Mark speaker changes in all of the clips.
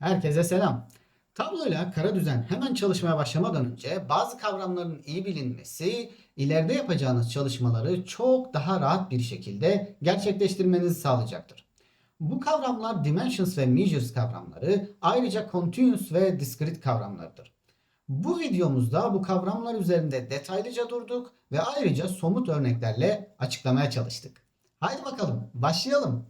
Speaker 1: Herkese selam. Tabloyla kara düzen hemen çalışmaya başlamadan önce bazı kavramların iyi bilinmesi ileride yapacağınız çalışmaları çok daha rahat bir şekilde gerçekleştirmenizi sağlayacaktır. Bu kavramlar dimensions ve measures kavramları ayrıca continuous ve discrete kavramlarıdır. Bu videomuzda bu kavramlar üzerinde detaylıca durduk ve ayrıca somut örneklerle açıklamaya çalıştık. Haydi bakalım başlayalım.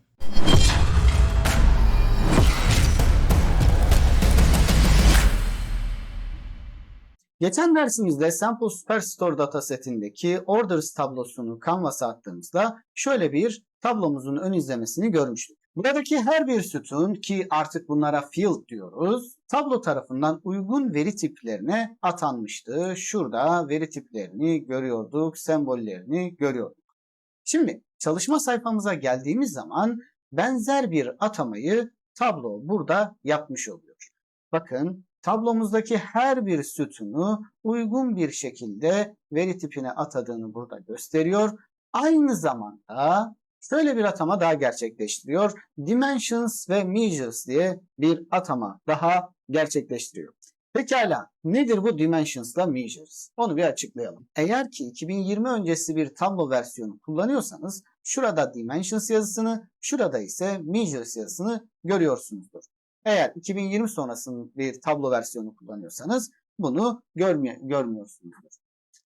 Speaker 1: Geçen dersimizde Sample Superstore datasetindeki orders tablosunu Canvas'a attığımızda şöyle bir tablomuzun ön izlemesini görmüştük. Buradaki her bir sütun ki artık bunlara field diyoruz, tablo tarafından uygun veri tiplerine atanmıştı. Şurada veri tiplerini görüyorduk, sembollerini görüyorduk. Şimdi çalışma sayfamıza geldiğimiz zaman benzer bir atamayı tablo burada yapmış oluyor. Bakın tablomuzdaki her bir sütunu uygun bir şekilde veri tipine atadığını burada gösteriyor. Aynı zamanda şöyle bir atama daha gerçekleştiriyor. Dimensions ve measures diye bir atama daha gerçekleştiriyor. Pekala nedir bu dimensions'la measures? Onu bir açıklayalım. Eğer ki 2020 öncesi bir tablo versiyonu kullanıyorsanız şurada dimensions yazısını, şurada ise measures yazısını görüyorsunuzdur. Eğer 2020 sonrasının bir tablo versiyonu kullanıyorsanız bunu görmüyor, görmüyorsunuzdur.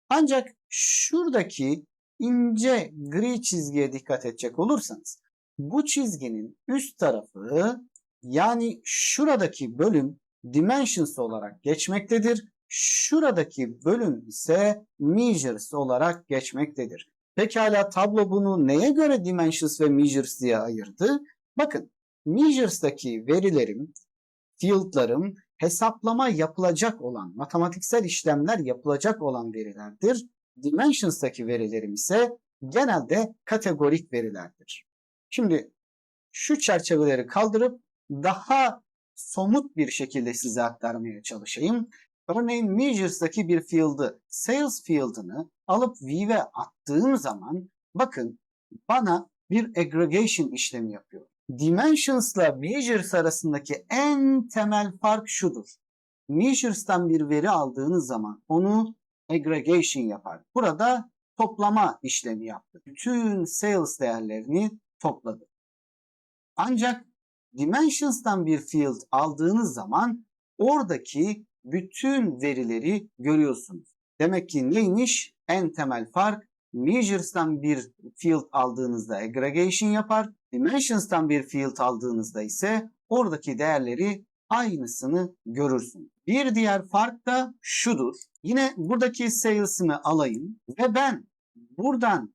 Speaker 1: Ancak şuradaki ince gri çizgiye dikkat edecek olursanız bu çizginin üst tarafı yani şuradaki bölüm dimensions olarak geçmektedir. Şuradaki bölüm ise measures olarak geçmektedir. Pekala tablo bunu neye göre dimensions ve measures diye ayırdı? Bakın measures'daki verilerim, field'larım hesaplama yapılacak olan, matematiksel işlemler yapılacak olan verilerdir. Dimensions'taki verilerim ise genelde kategorik verilerdir. Şimdi şu çerçeveleri kaldırıp daha somut bir şekilde size aktarmaya çalışayım. Örneğin Measures'daki bir field'ı, sales field'ını alıp view'e attığım zaman bakın bana bir aggregation işlemi yapıyor. Dimensions'la measures arasındaki en temel fark şudur. Measures'tan bir veri aldığınız zaman onu aggregation yapar. Burada toplama işlemi yaptı. Bütün sales değerlerini topladı. Ancak Dimensions'tan bir field aldığınız zaman oradaki bütün verileri görüyorsunuz. Demek ki neymiş? En temel fark Measures'tan bir field aldığınızda aggregation yapar. Dimensions'tan bir field aldığınızda ise oradaki değerleri aynısını görürsünüz. Bir diğer fark da şudur. Yine buradaki sales'ımı alayım ve ben buradan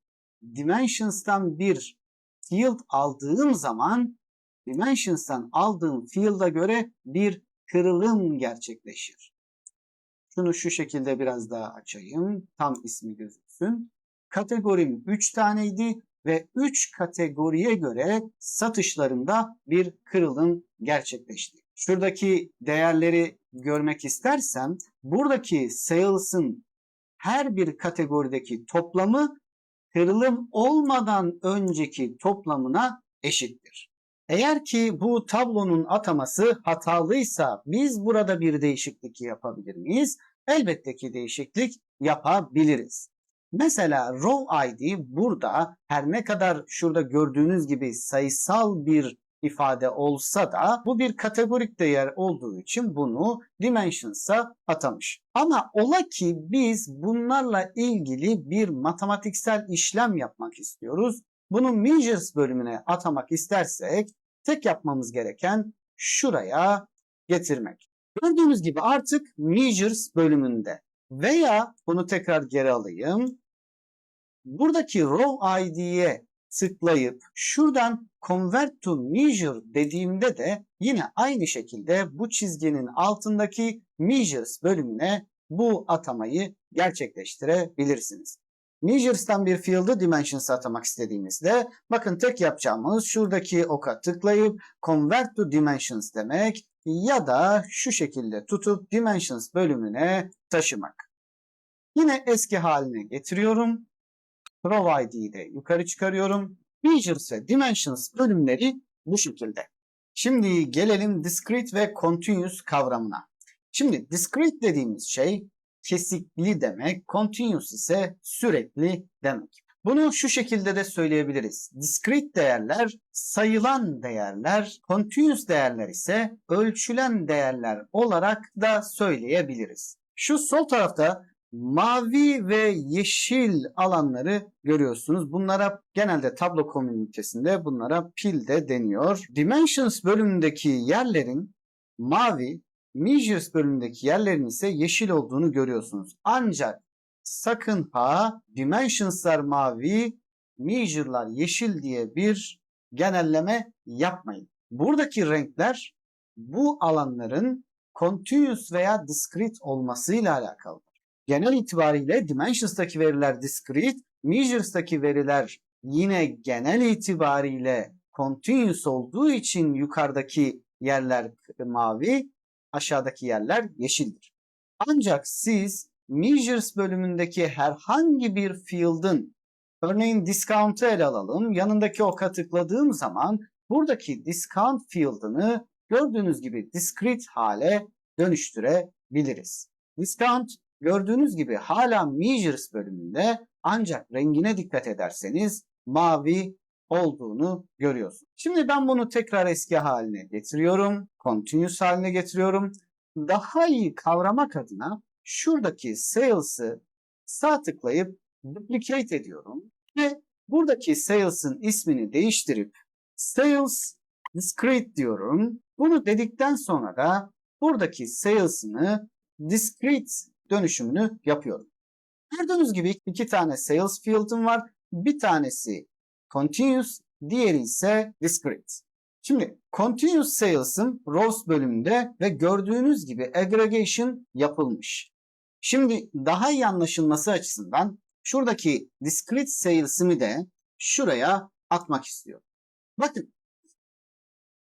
Speaker 1: Dimensions'tan bir field aldığım zaman Dimensions'tan aldığım field'a göre bir kırılım gerçekleşir. Şunu şu şekilde biraz daha açayım. Tam ismi gözüksün. Kategorim 3 taneydi ve 3 kategoriye göre satışlarımda bir kırılım gerçekleşti. Şuradaki değerleri görmek istersem buradaki sales'ın her bir kategorideki toplamı kırılım olmadan önceki toplamına eşittir. Eğer ki bu tablonun ataması hatalıysa biz burada bir değişiklik yapabilir miyiz? Elbette ki değişiklik yapabiliriz. Mesela row ID burada her ne kadar şurada gördüğünüz gibi sayısal bir ifade olsa da bu bir kategorik değer olduğu için bunu dimensions'a atamış. Ama ola ki biz bunlarla ilgili bir matematiksel işlem yapmak istiyoruz. Bunu measures bölümüne atamak istersek tek yapmamız gereken şuraya getirmek. Gördüğünüz gibi artık measures bölümünde veya bunu tekrar geri alayım. Buradaki row id'ye tıklayıp şuradan convert to measure dediğimde de yine aynı şekilde bu çizginin altındaki measures bölümüne bu atamayı gerçekleştirebilirsiniz. Measures'tan bir field'ı dimensions'a atamak istediğimizde bakın tek yapacağımız şuradaki oka tıklayıp convert to dimensions demek ya da şu şekilde tutup dimensions bölümüne taşımak. Yine eski haline getiriyorum. Row de yukarı çıkarıyorum. Measures ve Dimensions bölümleri bu şekilde. Şimdi gelelim discrete ve continuous kavramına. Şimdi discrete dediğimiz şey kesikli demek, continuous ise sürekli demek. Bunu şu şekilde de söyleyebiliriz. Discrete değerler sayılan değerler, continuous değerler ise ölçülen değerler olarak da söyleyebiliriz. Şu sol tarafta mavi ve yeşil alanları görüyorsunuz. Bunlara genelde tablo komünitesinde bunlara pil de deniyor. Dimensions bölümündeki yerlerin mavi, measures bölümündeki yerlerin ise yeşil olduğunu görüyorsunuz. Ancak sakın ha dimensions'lar mavi, measure'lar yeşil diye bir genelleme yapmayın. Buradaki renkler bu alanların continuous veya discrete olmasıyla alakalı. Genel itibariyle Dimensions'taki veriler discrete, Measures'taki veriler yine genel itibariyle continuous olduğu için yukarıdaki yerler mavi, aşağıdaki yerler yeşildir. Ancak siz Measures bölümündeki herhangi bir field'ın örneğin discount'ı ele alalım. Yanındaki oka tıkladığım zaman buradaki discount field'ını gördüğünüz gibi discrete hale dönüştürebiliriz. Discount gördüğünüz gibi hala measures bölümünde ancak rengine dikkat ederseniz mavi olduğunu görüyorsunuz. Şimdi ben bunu tekrar eski haline getiriyorum. Continuous haline getiriyorum. Daha iyi kavramak adına şuradaki sales'ı sağ tıklayıp duplicate ediyorum ve buradaki sales'ın ismini değiştirip sales discrete diyorum. Bunu dedikten sonra da buradaki sales'ını discrete dönüşümünü yapıyorum. Gördüğünüz gibi iki tane sales field'ım var. Bir tanesi continuous, diğeri ise discrete. Şimdi continuous sales'ın rows bölümünde ve gördüğünüz gibi aggregation yapılmış. Şimdi daha iyi anlaşılması açısından şuradaki discrete sales'imi de şuraya atmak istiyorum. Bakın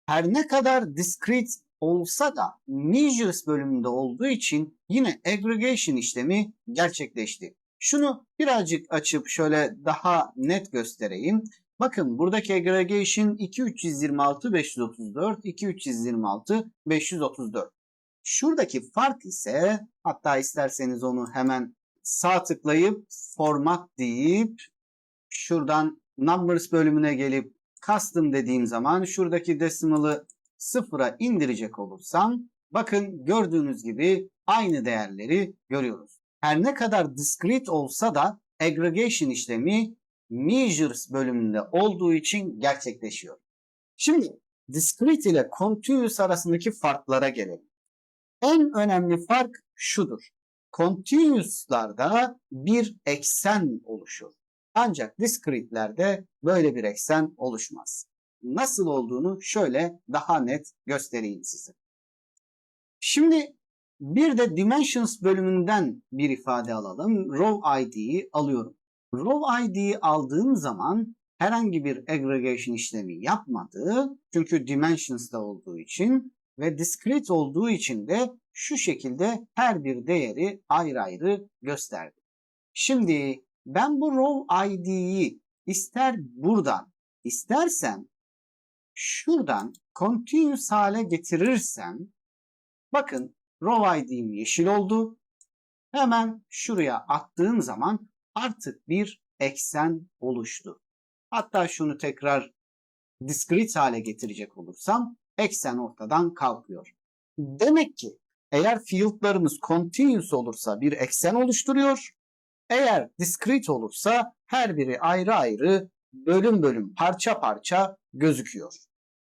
Speaker 1: her ne kadar discrete olsa da measures bölümünde olduğu için yine aggregation işlemi gerçekleşti. Şunu birazcık açıp şöyle daha net göstereyim. Bakın buradaki aggregation 2326 534 2326 534. Şuradaki fark ise hatta isterseniz onu hemen sağ tıklayıp format deyip şuradan numbers bölümüne gelip custom dediğim zaman şuradaki decimal'ı sıfıra indirecek olursam bakın gördüğünüz gibi aynı değerleri görüyoruz. Her ne kadar discrete olsa da aggregation işlemi measures bölümünde olduğu için gerçekleşiyor. Şimdi discrete ile continuous arasındaki farklara gelelim. En önemli fark şudur. Continuous'larda bir eksen oluşur. Ancak discrete'lerde böyle bir eksen oluşmaz. Nasıl olduğunu şöyle daha net göstereyim size. Şimdi bir de Dimensions bölümünden bir ifade alalım. Row ID'yi alıyorum. Row ID'yi aldığım zaman herhangi bir aggregation işlemi yapmadı. Çünkü Dimensions'da olduğu için ve discrete olduğu için de şu şekilde her bir değeri ayrı ayrı gösterdi. Şimdi ben bu row ID'yi ister buradan istersem şuradan continuous hale getirirsem bakın row ID'm yeşil oldu. Hemen şuraya attığım zaman artık bir eksen oluştu. Hatta şunu tekrar discrete hale getirecek olursam eksen ortadan kalkıyor. Demek ki eğer fieldlarımız continuous olursa bir eksen oluşturuyor. Eğer discrete olursa her biri ayrı ayrı bölüm bölüm parça parça gözüküyor.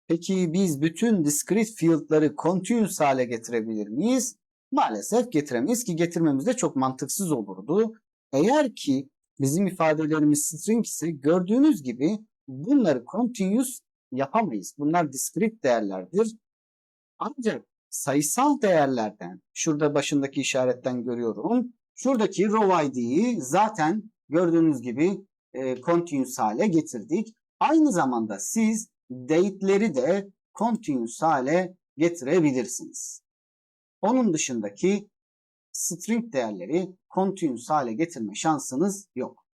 Speaker 1: Peki biz bütün discrete field'ları continuous hale getirebilir miyiz? Maalesef getiremeyiz ki getirmemiz de çok mantıksız olurdu. Eğer ki bizim ifadelerimiz string ise gördüğünüz gibi bunları continuous yapamayız. Bunlar discrete değerlerdir. Ancak sayısal değerlerden, şurada başındaki işaretten görüyorum. Şuradaki row id'yi zaten gördüğünüz gibi e, continuous hale getirdik. Aynı zamanda siz date'leri de continuous hale getirebilirsiniz. Onun dışındaki string değerleri continuous hale getirme şansınız yok.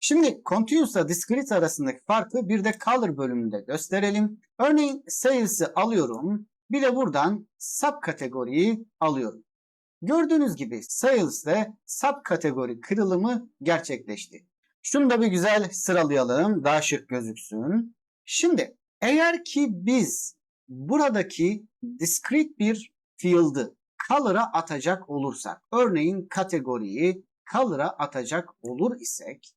Speaker 1: Şimdi continuous ile discrete arasındaki farkı bir de color bölümünde gösterelim. Örneğin sales'ı alıyorum. Bir de buradan subkategoriyi alıyorum. Gördüğünüz gibi sales'te subkategori kırılımı gerçekleşti. Şunu da bir güzel sıralayalım. Daha şık gözüksün. Şimdi eğer ki biz buradaki discrete bir field'ı color'a atacak olursak, örneğin kategoriyi color'a atacak olur isek,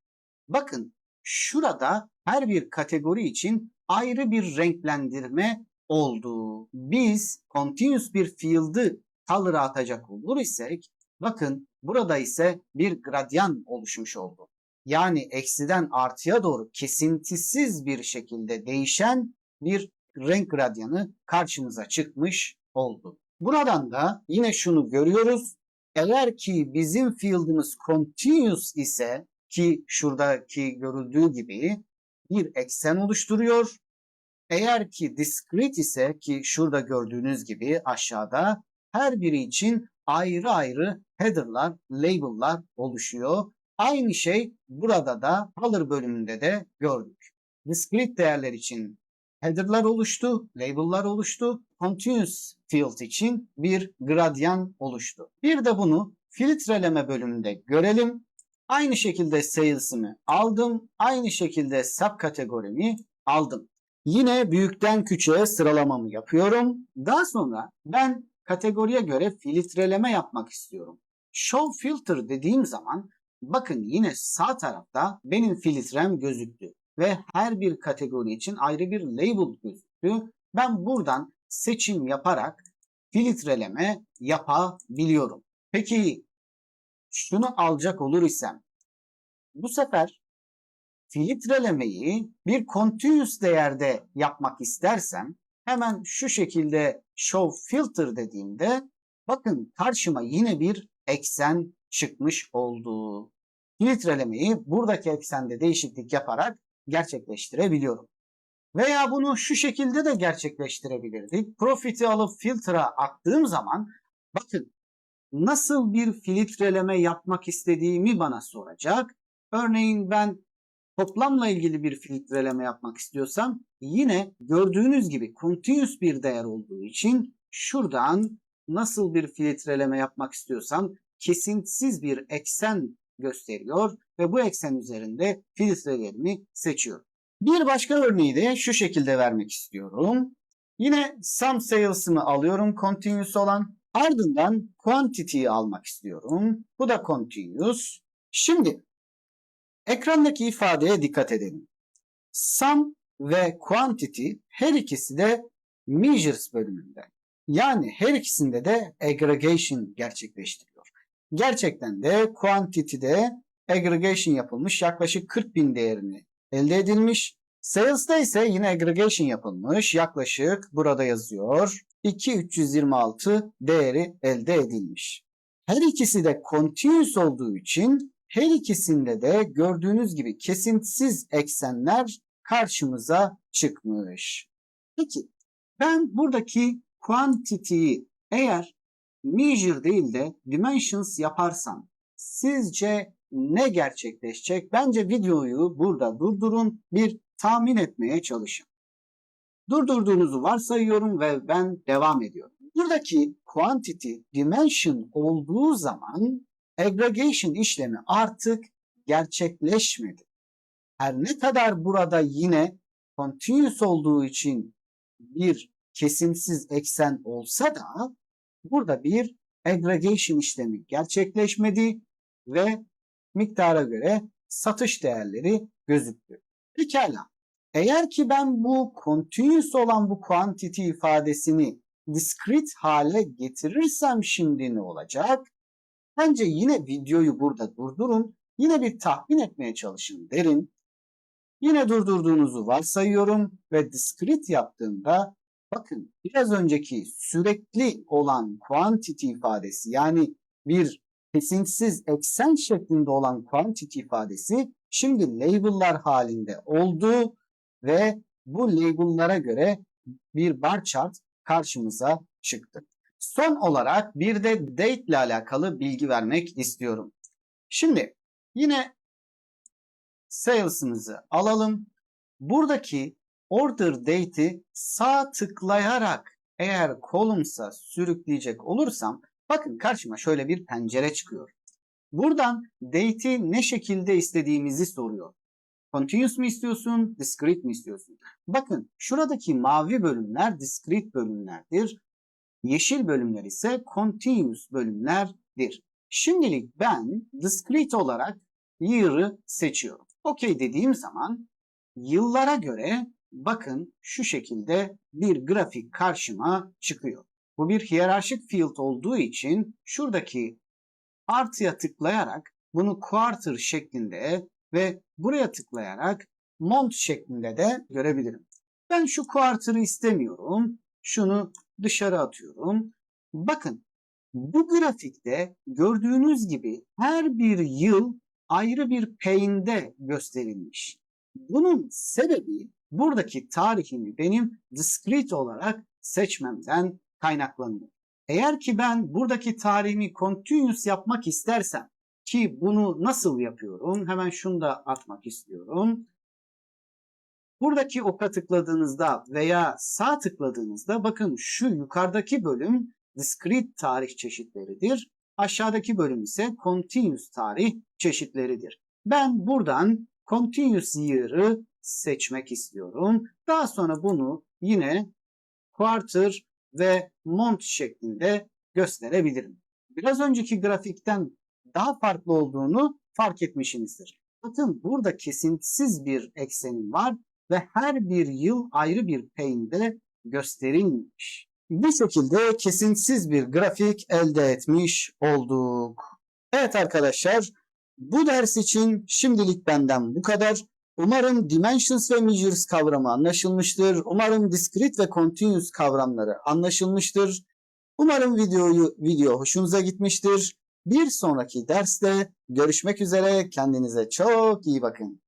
Speaker 1: bakın şurada her bir kategori için ayrı bir renklendirme oldu. Biz continuous bir field'ı color'a atacak olur isek, bakın burada ise bir gradyan oluşmuş oldu. Yani eksiden artıya doğru kesintisiz bir şekilde değişen bir renk gradyanı karşımıza çıkmış oldu. Buradan da yine şunu görüyoruz. Eğer ki bizim field'ımız continuous ise ki şuradaki görüldüğü gibi bir eksen oluşturuyor. Eğer ki discrete ise ki şurada gördüğünüz gibi aşağıda her biri için ayrı ayrı header'lar, label'lar oluşuyor. Aynı şey burada da color bölümünde de gördük. Discrete değerler için header'lar oluştu, label'lar oluştu. Continuous field için bir gradyan oluştu. Bir de bunu filtreleme bölümünde görelim. Aynı şekilde sales'ımı aldım. Aynı şekilde subkategorimi aldım. Yine büyükten küçüğe sıralamamı yapıyorum. Daha sonra ben kategoriye göre filtreleme yapmak istiyorum. Show filter dediğim zaman bakın yine sağ tarafta benim filtrem gözüktü ve her bir kategori için ayrı bir label gözüktü. Ben buradan seçim yaparak filtreleme yapabiliyorum. Peki şunu alacak olur isem bu sefer filtrelemeyi bir continuous değerde yapmak istersem hemen şu şekilde show filter dediğimde bakın karşıma yine bir eksen çıkmış oldu. Filtrelemeyi buradaki eksende değişiklik yaparak gerçekleştirebiliyorum. Veya bunu şu şekilde de gerçekleştirebilirdik. Profit'i alıp filtre'a attığım zaman bakın nasıl bir filtreleme yapmak istediğimi bana soracak. Örneğin ben toplamla ilgili bir filtreleme yapmak istiyorsam yine gördüğünüz gibi continuous bir değer olduğu için şuradan nasıl bir filtreleme yapmak istiyorsam kesintisiz bir eksen gösteriyor ve bu eksen üzerinde filtrelerimi seçiyorum. Bir başka örneği de şu şekilde vermek istiyorum. Yine sum sales'ımı alıyorum continuous olan. Ardından quantity'yi almak istiyorum. Bu da continuous. Şimdi ekrandaki ifadeye dikkat edelim. Sum ve quantity her ikisi de measures bölümünde. Yani her ikisinde de aggregation gerçekleştiriyor. Gerçekten de quantity'de aggregation yapılmış yaklaşık 40 bin değerini elde edilmiş. Sales'da ise yine aggregation yapılmış. Yaklaşık burada yazıyor. 2326 değeri elde edilmiş. Her ikisi de continuous olduğu için her ikisinde de gördüğünüz gibi kesintisiz eksenler karşımıza çıkmış. Peki ben buradaki quantity'yi eğer measure değil de dimensions yaparsam sizce ne gerçekleşecek? Bence videoyu burada durdurun, bir tahmin etmeye çalışın. Durdurduğunuzu varsayıyorum ve ben devam ediyorum. Buradaki quantity dimension olduğu zaman aggregation işlemi artık gerçekleşmedi. Her ne kadar burada yine continuous olduğu için bir kesintisiz eksen olsa da burada bir aggregation işlemi gerçekleşmedi ve miktara göre satış değerleri gözüktü. Pekala. Eğer ki ben bu continuous olan bu quantity ifadesini discrete hale getirirsem şimdi ne olacak? Bence yine videoyu burada durdurun. Yine bir tahmin etmeye çalışın derin. Yine durdurduğunuzu varsayıyorum ve discrete yaptığımda bakın biraz önceki sürekli olan quantity ifadesi yani bir kesintisiz eksen şeklinde olan quantity ifadesi şimdi label'lar halinde oldu ve bu label'lara göre bir bar chart karşımıza çıktı. Son olarak bir de date ile alakalı bilgi vermek istiyorum. Şimdi yine sales'ımızı alalım. Buradaki order date'i sağ tıklayarak eğer columns'a sürükleyecek olursam bakın karşıma şöyle bir pencere çıkıyor. Buradan date'i ne şekilde istediğimizi soruyor. Continuous mi istiyorsun, discrete mi istiyorsun? Bakın şuradaki mavi bölümler discrete bölümlerdir. Yeşil bölümler ise continuous bölümlerdir. Şimdilik ben discrete olarak year'ı seçiyorum. OK dediğim zaman yıllara göre bakın şu şekilde bir grafik karşıma çıkıyor. Bu bir hiyerarşik field olduğu için şuradaki artıya tıklayarak bunu quarter şeklinde ve buraya tıklayarak month şeklinde de görebilirim. Ben şu quarter'ı istemiyorum. Şunu dışarı atıyorum. Bakın bu grafikte gördüğünüz gibi her bir yıl ayrı bir pane'de gösterilmiş. Bunun sebebi buradaki tarihimi benim discrete olarak seçmemden kaynaklanıyor. Eğer ki ben buradaki tarihimi continuous yapmak istersem ki bunu nasıl yapıyorum? Hemen şunu da atmak istiyorum. Buradaki oka tıkladığınızda veya sağ tıkladığınızda bakın şu yukarıdaki bölüm discrete tarih çeşitleridir. Aşağıdaki bölüm ise continuous tarih çeşitleridir. Ben buradan continuous year'ı seçmek istiyorum. Daha sonra bunu yine quarter ve month şeklinde gösterebilirim. Biraz önceki grafikten daha farklı olduğunu fark etmişsinizdir. Bakın burada kesintisiz bir eksenim var ve her bir yıl ayrı bir pane'de gösterilmiş. Bu şekilde kesintisiz bir grafik elde etmiş olduk. Evet arkadaşlar bu ders için şimdilik benden bu kadar. Umarım dimensions ve measures kavramı anlaşılmıştır. Umarım discrete ve continuous kavramları anlaşılmıştır. Umarım videoyu video hoşunuza gitmiştir. Bir sonraki derste görüşmek üzere. Kendinize çok iyi bakın.